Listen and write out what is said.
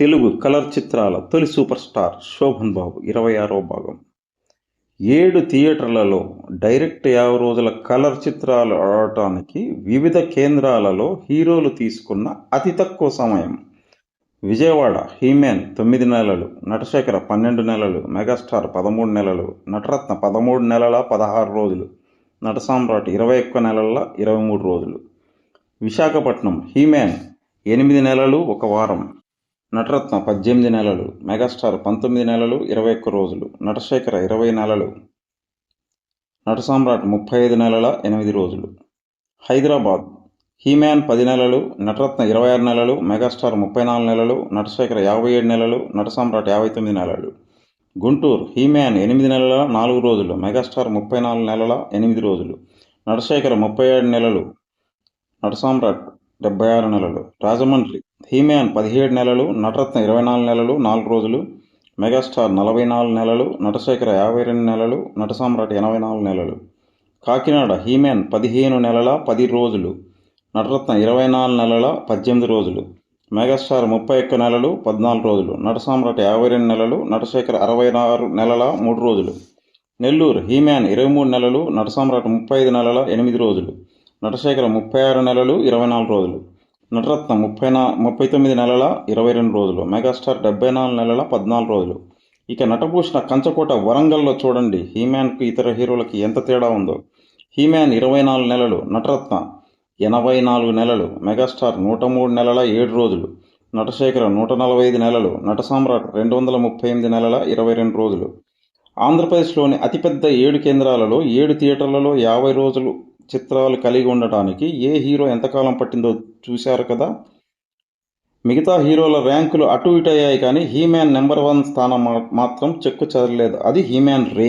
Telugu colour చిత్రాల తొలి super star Shobhan బాబు ఇరవై ఆరో భాగం. ఏడు థియేటర్లలో డైరెక్ట్ యాభై రోజుల కలర్ చిత్రాలు ఆడటానికి వివిధ కేంద్రాలలో హీరోలు తీసుకున్న అతి తక్కువ సమయం. విజయవాడ హీమెన్ తొమ్మిది నెలలు నటశేఖర పన్నెండు నెలలు మెగాస్టార్ పదమూడు నెలలు నటరత్న పదమూడు నెలల పదహారు రోజులు నట సామ్రాట్ ఇరవై ఒక్క నెలల ఇరవై మూడు రోజులు. విశాఖపట్నం హీమెన్ ఎనిమిది నెలలు ఒక వారం. నటరత్న పద్దెనిమిది నెలలు మెగాస్టార్ పంతొమ్మిది నెలలు ఇరవై ఒక్క రోజులు నటశేఖర ఇరవై నెలలు నట సామ్రాట్ ముప్పై ఐదు నెలల ఎనిమిది రోజులు. హైదరాబాద్ హీమ్యాన్ పది నెలలు నటరత్న ఇరవై ఆరు నెలలు మెగాస్టార్ ముప్పై నాలుగు నెలలు నటశేఖర యాభై ఏడు నెలలు నట సామ్రాట్ యాభై తొమ్మిది నెలలు. గుంటూరు హీమ్యాన్ ఎనిమిది నెలల నాలుగు రోజులు మెగాస్టార్ ముప్పై నాలుగు నెలల ఎనిమిది రోజులు. నటశేఖర ముప్పై ఏడు నెలలు నట సామ్రాట్ డెబ్బై ఆరు నెలలు. రాజమండ్రి హీమ్యాన్ పదిహేడు నెలలు నటరత్న ఇరవై నాలుగు నెలలు నాలుగు రోజులు మెగాస్టార్ నలభై నాలుగు నెలలు నటశేఖర యాభై రెండు నెలలు నటసామ్రాట్ ఎనభై నాలుగు నెలలు. కాకినాడ హీమ్యాన్ పదిహేను నెలల పది రోజులు నటరత్న ఇరవై నాలుగు నెలల పద్దెనిమిది రోజులు మెగాస్టార్ ముప్పై ఒక్క నెలలు పద్నాలుగు రోజులు నటసామ్రాట్ యాభై రెండు నెలలు నటశేఖర్ అరవై ఆరు నెలల మూడు రోజులు. నెల్లూరు హీమ్యాన్ ఇరవై మూడు నెలలు నటసామ్రాట్ ముప్పై ఐదు నెలల ఎనిమిది రోజులు నటశేఖర ముప్పై ఆరు నెలలు ఇరవై నాలుగు రోజులు. నటరత్న ముప్పై నా ముప్పై తొమ్మిది నెలల ఇరవై రెండు రోజులు మెగాస్టార్ డెబ్బై నాలుగు నెలల పద్నాలుగు రోజులు. ఇక నటభూషణ కంచకోట వరంగల్లో చూడండి హీమ్యాన్కు ఇతర హీరోలకి ఎంత తేడా ఉందో. హీమ్యాన్ ఇరవై నాలుగు నెలలు నటరత్న ఎనభై నాలుగు నెలలు మెగాస్టార్ నూట మూడు నెలల ఏడు రోజులు. నటశేఖర నూట నలభై ఐదు నెలలు నట సామ్రాట్ రెండు వందల ముప్పై ఎనిమిది నెలల ఇరవై రెండు రోజులు. ఆంధ్రప్రదేశ్లోని అతిపెద్ద ఏడు కేంద్రాలలో ఏడు థియేటర్లలో యాభై రోజులు చిత్రాలు కలిగి ఉండటానికి ఏ హీరో ఎంతకాలం పట్టిందో చూశారు కదా? మిగతా హీరోల ర్యాంకులు అటు ఇటు అయ్యాయి కానీ హీమ్యాన్ నెంబర్ వన్ స్థానం మా- మాత్రం చెక్కు చెదరలేదు. అది హీమ్యాన్ రే